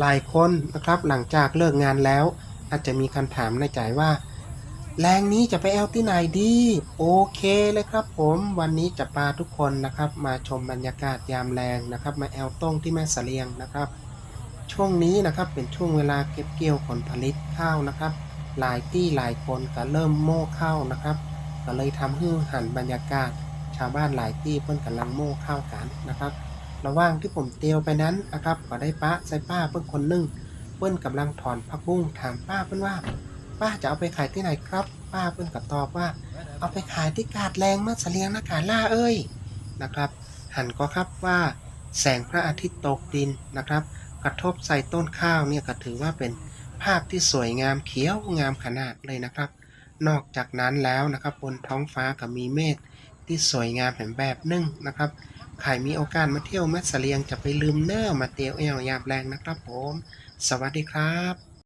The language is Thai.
หลายคนนะครับหลังจากเลิกงานแล้ว อาจจะมีคำถามในใจว่า แรงนี้จะไปแอลที่ไหนดี โอเคเลยครับผมวันนี้จะพาทุกคนนะครับ มาชมบรรยากาศยามแรงนะครับ มาแอลต้งที่แม่สเสลียงนะครับ ช่วงนี้นะครับเป็นช่วงเวลาเก็บเกี่ยวผลผลิตข้าวนะครับ หลายที่หลายคนก็เริ่มโม่ข้าวนะครับ ก็เลยทำให้หันบรรยากาศ ชาวบ้านหลายที่เพิ่นกำลังโม่ข้าวกันนะครับ ระหว่างที่ผมเตียวไปนั้นนะครับก็ได้ป้าใส่ป้าเพิ่นคนหนึ่งเพิ่นกำลังถอนผักบุ้งถามป้าเพิ่นว่า ป้าจะเอาไปขายที่ไหนครับ ป้าเพิ่นก็ตอบว่า เอาไปขายที่กาดแรงมาเสลียงนะกาล่าเอ้ยนะครับ หันก็ครับว่า แสงพระอาทิตย์ตกดินนะครับ กระทบใส่ต้นข้าวเนี่ยก็ถือว่าเป็นภาพที่สวยงามเขียวงามขนาดเลยนะครับ นอกจากนั้นแล้วนะครับบนท้องฟ้าก็มีเมฆที่สวยงามแบบแบบนึ่งนะครับ ใครมีโอกาสมาเที่ยวแม่เสลียงจะไปลืมเน้อมาเตียวเอวยามแรงนะครับผม สวัสดีครับ